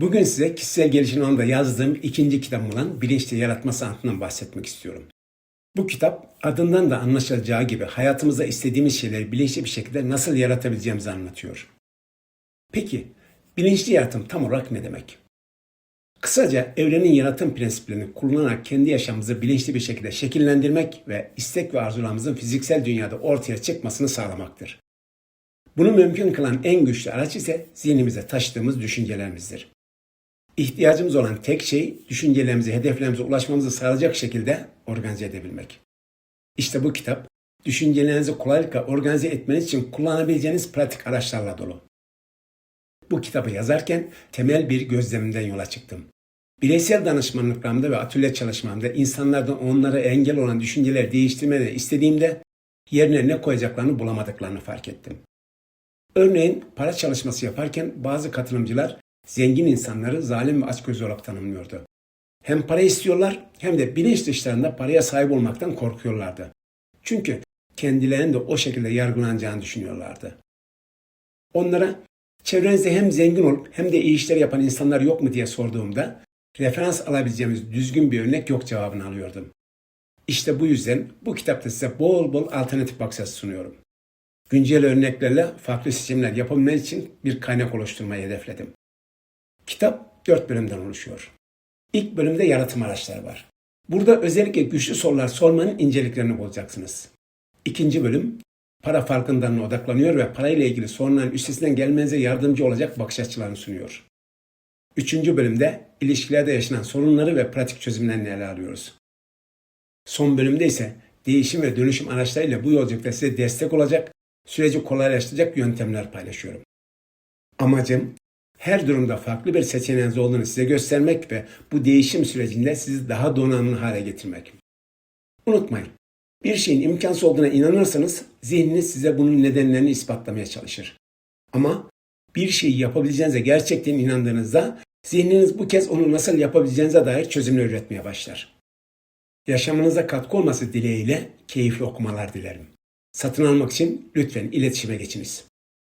Bugün size kişisel gelişim alanında yazdığım ikinci kitabım olan Bilinçli Yaratma Sanatı'ndan bahsetmek istiyorum. Bu kitap adından da anlaşılacağı gibi hayatımızda istediğimiz şeyleri bilinçli bir şekilde nasıl yaratabileceğimizi anlatıyor. Peki, bilinçli yaratım tam olarak ne demek? Kısaca evrenin yaratım prensiplerini kullanarak kendi yaşamımızı bilinçli bir şekilde şekillendirmek ve istek ve arzularımızın fiziksel dünyada ortaya çıkmasını sağlamaktır. Bunu mümkün kılan en güçlü araç ise zihnimize taşıdığımız düşüncelerimizdir. İhtiyacımız olan tek şey düşüncelerimizi, hedeflerimize ulaşmamızı sağlayacak şekilde organize edebilmek. İşte bu kitap, düşüncelerinizi kolaylıkla organize etmeniz için kullanabileceğiniz pratik araçlarla dolu. Bu kitabı yazarken temel bir gözlemimden yola çıktım. Bireysel danışmanlıklarımda ve atölye çalışmamda insanlardan onlara engel olan düşünceler değiştirmeni istediğimde yerine ne koyacaklarını bulamadıklarını fark ettim. Örneğin para çalışması yaparken bazı katılımcılar zengin insanları zalim ve açgözlü olarak tanımlıyordu. Hem para istiyorlar hem de bilinç dışlarında paraya sahip olmaktan korkuyorlardı. Çünkü kendilerinin de o şekilde yargılanacağını düşünüyorlardı. Onlara çevrenizde hem zengin olup hem de iyi işler yapan insanlar yok mu diye sorduğumda referans alabileceğimiz düzgün bir örnek yok cevabını alıyordum. İşte bu yüzden bu kitapta size bol bol alternatif bakış açısı sunuyorum. Güncel örneklerle farklı seçimler yapabilmeniz için bir kaynak oluşturmayı hedefledim. Kitap dört bölümden oluşuyor. İlk bölümde yaratım araçları var. Burada özellikle güçlü sorular sormanın inceliklerini bulacaksınız. İkinci bölüm para farkındalığına odaklanıyor ve parayla ilgili sorunların üstesinden gelmenize yardımcı olacak bakış açılarını sunuyor. Üçüncü bölümde ilişkilerde yaşanan sorunları ve pratik çözümlerini ele alıyoruz. Son bölümde ise değişim ve dönüşüm araçlarıyla bu yolculukta size destek olacak, süreci kolaylaştıracak yöntemler paylaşıyorum. Amacım her durumda farklı bir seçeneğiniz olduğunu size göstermek ve bu değişim sürecinde sizi daha donanımlı hale getirmek. Unutmayın, bir şeyin imkansız olduğuna inanırsanız zihniniz size bunun nedenlerini ispatlamaya çalışır. Ama bir şeyi yapabileceğinize gerçekten inandığınızda zihniniz bu kez onu nasıl yapabileceğinize dair çözümler üretmeye başlar. Yaşamınıza katkı olması dileğiyle keyifli okumalar dilerim. Satın almak için lütfen iletişime geçiniz.